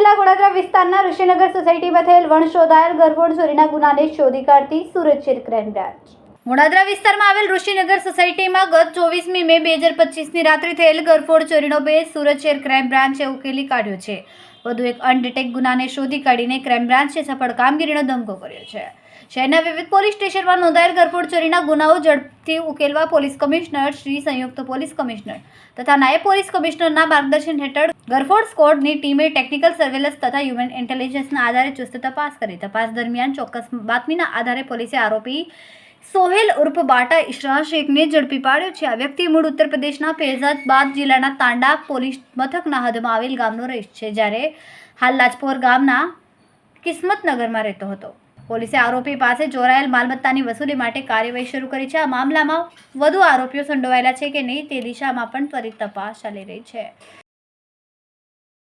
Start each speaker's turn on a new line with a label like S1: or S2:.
S1: વિસ્તારના ઋષિનગર સોસાયટીમાં થયેલ વણ શોધાયેલ ગરફોડ ચોરીના ગુનાને શોધી કાઢતી સુરત શેર ક્રાઇમ બ્રાન્ચ. વડોદરા વિસ્તારમાં આવેલ ઋષિનગર સોસાયટીમાં ગત ચોવીસમી મે બે હજાર પચીસની રાત્રે થયેલ ગરફોડ ચોરીનો બે સુરત શહેર ક્રાઇમ બ્રાન્ચે ઉકેલી કાઢ્યો છે. વધુ એક અનડિટેક ગુનાને શોધી કાઢીને ક્રાઇમ બ્રાન્ચે સફળ કામગીરીનો ધમકો કર્યો છે. શહેરના વિવિધ પોલીસ સ્ટેશનમાં નોંધાયેલ ગરફોડ ચોરીના ગુનાઓ ઝડપથી ઉકેલવા પોલીસ કમિશનર શ્રી સંયુક્ત પોલીસ કમિશનર તથા નાયબ પોલીસ કમિશનરના માર્ગદર્શન હેઠળ ગરફોડ સ્કોડની ટીમે ટેકનિકલ સર્વેલન્સ તથા હ્યુમન ઇન્ટેલિજન્સના આધારે ચુસ્ત તપાસ કરી. તપાસ દરમિયાન ચોક્કસ બાતમીના આધારે પોલીસે આરોપી સોહેલ ઉર્ફ બાટા ઇશરા શેખને ઝડપી પાડ્યો છે. આ વ્યક્તિ મૂળ ઉત્તર પ્રદેશના ફૈઝાબાદ જિલ્લાના તાંડા પોલીસ મથકના હદમાં આવેલ ગામનો રહીશ છે, જ્યારે હાલ લાજપોર ગામના કિસ્મતનગરમાં રહેતો હતો. પોલીસે આરોપી પાસે જોડાયેલ માલમત્તાની વસૂલી માટે કાર્યવાહી શરૂ કરી છે. આ મામલામાં વધુ આરોપીઓ સંડોવાયેલા છે કે નહીં તે દિશામાં પણ ત્વરિત તપાસ ચાલી રહી છે.